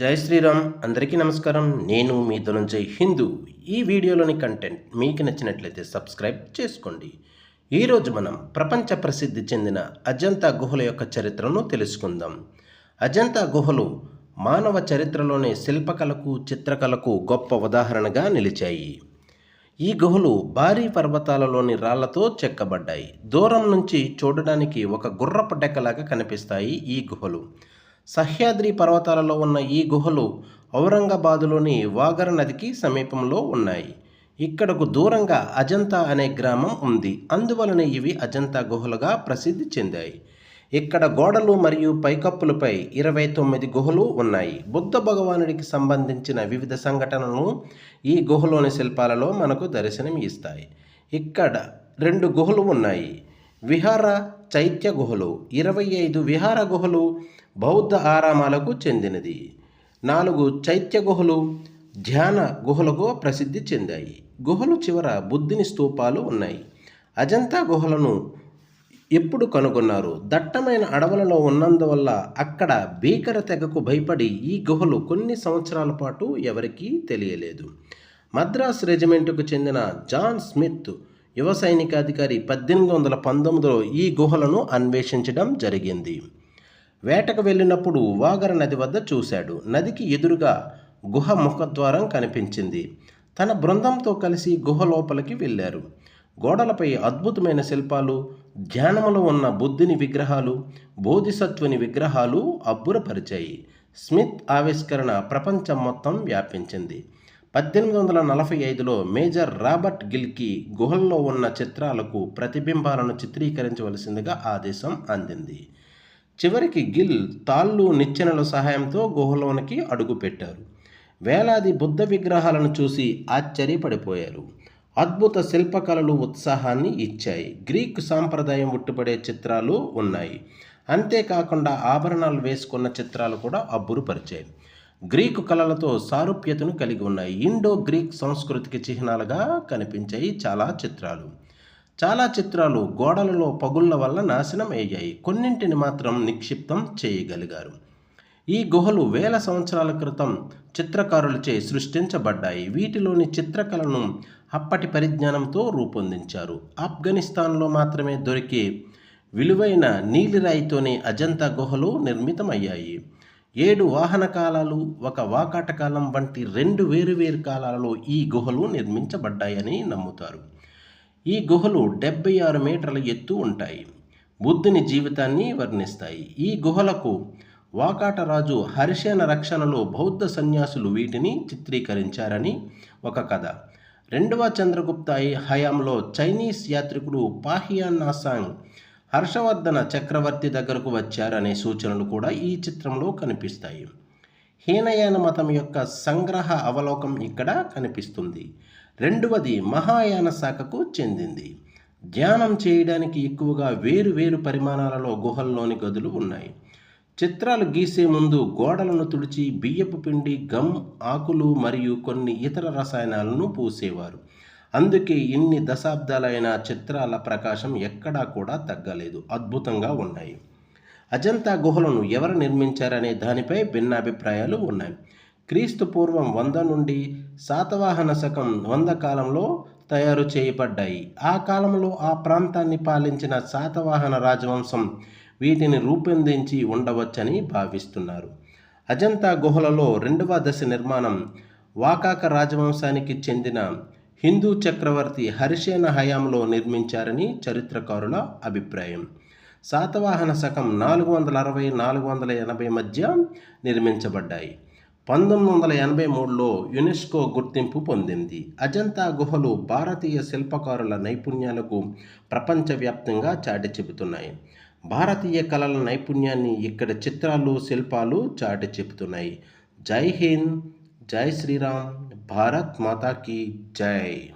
జై శ్రీరామ్ అందరికీ నమస్కారం. నేను మీ ధనుంజయ్ హిందూ. ఈ వీడియోలోని కంటెంట్ మీకు నచ్చినట్లయితే సబ్స్క్రైబ్ చేసుకోండి. ఈరోజు మనం ప్రపంచ ప్రసిద్ధి చెందిన అజంతా గుహల యొక్క చరిత్రను తెలుసుకుందాం. అజంతా గుహలు మానవ చరిత్రలోని శిల్పకళకు చిత్రకళకు గొప్ప ఉదాహరణగా నిలిచాయి. ఈ గుహలు భారీ పర్వతాలలోని రాళ్ళతో చెక్కబడ్డాయి. దూరం నుంచి చూడడానికి ఒక గుర్రపు డెక్కలాగా కనిపిస్తాయి ఈ గుహలు. సహ్యాద్రి పర్వతాలలో ఉన్న ఈ గుహలు ఔరంగాబాదులోని వాగర నదికి సమీపంలో ఉన్నాయి. ఇక్కడకు దూరంగా అజంతా అనే గ్రామం ఉంది. అందువలన ఇవి అజంతా గుహలుగా ప్రసిద్ధి చెందాయి. ఇక్కడ గోడలు మరియు పైకప్పులపై ఇరవై తొమ్మిది గుహలు ఉన్నాయి. బుద్ధ భగవానుడికి సంబంధించిన వివిధ సంఘటనలు ఈ గుహలోని శిల్పాలలో మనకు దర్శనం ఇస్తాయి ఇక్కడ రెండు గుహలు ఉన్నాయి. విహార చైత్య గుహలు. ఇరవై ఐదు విహార గుహలు బౌద్ధ ఆరామాలకు చెందినది. నాలుగు చైత్య గుహలు ధ్యాన గుహలకు ప్రసిద్ధి చెందాయి. గుహలు చివర బుద్ధుని స్తూపాలు ఉన్నాయి. అజంతా గుహలను ఎప్పుడు కనుగొన్నారు? దట్టమైన అడవులలో ఉన్నందువల్ల అక్కడ భీకర తెగకు భయపడి ఈ గుహలు కొన్ని సంవత్సరాల పాటు ఎవరికీ తెలియలేదు. మద్రాస్ రెజిమెంటుకు చెందిన జాన్ స్మిత్ యువ సైనికాధికారి పద్దెనిమిది వందల పంతొమ్మిదిలో ఈ గుహలను అన్వేషించడం జరిగింది. వేటకు వెళ్ళినప్పుడు వాగర నది వద్ద చూశాడు. నదికి ఎదురుగా గుహ ముఖద్వారం కనిపించింది. తన బృందంతో కలిసి గుహ లోపలికి వెళ్ళారు. గోడలపై అద్భుతమైన శిల్పాలు ధ్యానములో ఉన్న బుద్ధుని విగ్రహాలు బోధిసత్వుని విగ్రహాలు అబ్బురపరిచాయి. స్మిత్ ఆవిష్కరణ ప్రపంచం మొత్తం వ్యాపించింది. పద్దెనిమిది వందల నలభై ఐదులో మేజర్ రాబర్ట్ గిల్కి గుహల్లో ఉన్న చిత్రాలకు ప్రతిబింబాలను చిత్రీకరించవలసిందిగా ఆదేశం అందింది. చివరికి గిల్ తాళ్ళు నిచ్చెనల సహాయంతో గుహలోనికి అడుగుపెట్టారు. వేలాది బుద్ధ విగ్రహాలను చూసి ఆశ్చర్యపడిపోయారు. అద్భుత శిల్పకళలు ఉత్సాహాన్ని ఇచ్చాయి. గ్రీక్ సాంప్రదాయం ఉట్టుపడే చిత్రాలు ఉన్నాయి. అంతేకాకుండా ఆభరణాలు వేసుకున్న చిత్రాలు కూడా అబ్బురుపరిచాయి. గ్రీకు కళలతో సారూప్యతను కలిగి ఉన్నాయి ఇండో గ్రీక్ సంస్కృతికి చిహ్నాలుగా కనిపించాయి చాలా చిత్రాలు. చాలా చిత్రాలు గోడలలో పగుళ్ళ వల్ల నాశనం అయ్యాయి. కొన్నింటిని మాత్రం నిక్షిప్తం చేయగలిగారు. ఈ గుహలు వేల సంవత్సరాల క్రితం చిత్రకారులచే సృష్టించబడ్డాయి. వీటిలోని చిత్రకళను అప్పటి పరిజ్ఞానంతో రూపొందించారు. ఆఫ్ఘనిస్తాన్లో మాత్రమే దొరికే విలువైన నీలిరాయితోనే అజంతా గుహలు నిర్మితమయ్యాయి. ఏడు వాహన కాలాలు ఒక వాకాట కాలం వంటి రెండు వేరువేరు కాలాలలో ఈ గుహలు నిర్మించబడ్డాయని నమ్ముతారు. ఈ గుహలు డెబ్బై ఆరు మీటర్ల ఎత్తు ఉంటాయి. బుద్ధుని జీవితాన్ని వర్ణిస్తాయి. ఈ గుహలకు వాకాట రాజు హరిసేన రక్షణలో బౌద్ధ సన్యాసులు వీటిని చిత్రీకరించారని ఒక కథ. రెండవ చంద్రగుప్త హయాంలో చైనీస్ యాత్రికుడు పాహియాన్ నాసాంగ్ హర్షవర్ధన చక్రవర్తి దగ్గరకు వచ్చారనే సూచనలు కూడా ఈ చిత్రంలో కనిపిస్తాయి. హీనయాన మతం యొక్క సంగ్రహ అవలోకం ఇక్కడ కనిపిస్తుంది. రెండవది మహాయాన శాఖకు చెందింది. ధ్యానం చేయడానికి ఎక్కువగా వేరు వేరు పరిమాణాలలో గుహల్లోని గదులు ఉన్నాయి. చిత్రాలు గీసే ముందు గోడలను తుడిచి బియ్యపు పిండి గమ్ ఆకులు మరియు కొన్ని ఇతర రసాయనాలను పూసేవారు. అందుకే ఇన్ని దశాబ్దాలైన చిత్రాల ప్రకాశం ఎక్కడా కూడా తగ్గలేదు అద్భుతంగా ఉన్నాయి. అజంతా గుహలను ఎవరు నిర్మించారనే దానిపై భిన్నాభిప్రాయాలు ఉన్నాయి. క్రీస్తు పూర్వం వంద నుండి శాతవాహన శకం వంద కాలంలో తయారు చేయబడ్డాయి. ఆ కాలంలో ఆ ప్రాంతాన్ని పాలించిన శాతవాహన రాజవంశం వీటిని రూపొందించి ఉండవచ్చని భావిస్తున్నారు. అజంతా గుహలలో రెండవ దశ నిర్మాణం వాకాక రాజవంశానికి చెందిన హిందూ చక్రవర్తి హరిసేన హయాంలో నిర్మించారని చరిత్రకారుల అభిప్రాయం. శాతవాహన శకం నాలుగు వందల అరవై నాలుగు వందల ఎనభై మధ్య నిర్మించబడ్డాయి. పంతొమ్మిది వందల ఎనభై మూడులో యునెస్కో గుర్తింపు పొందింది. అజంతా గుహలు భారతీయ శిల్పకారుల నైపుణ్యాలకు ప్రపంచవ్యాప్తంగా చాటి చెబుతున్నాయి. భారతీయ కళల నైపుణ్యాన్ని ఇక్కడ చిత్రాలు శిల్పాలు చాటి చెబుతున్నాయి. జై హింద్ జై శ్రీరామ్. भारत माता की जय।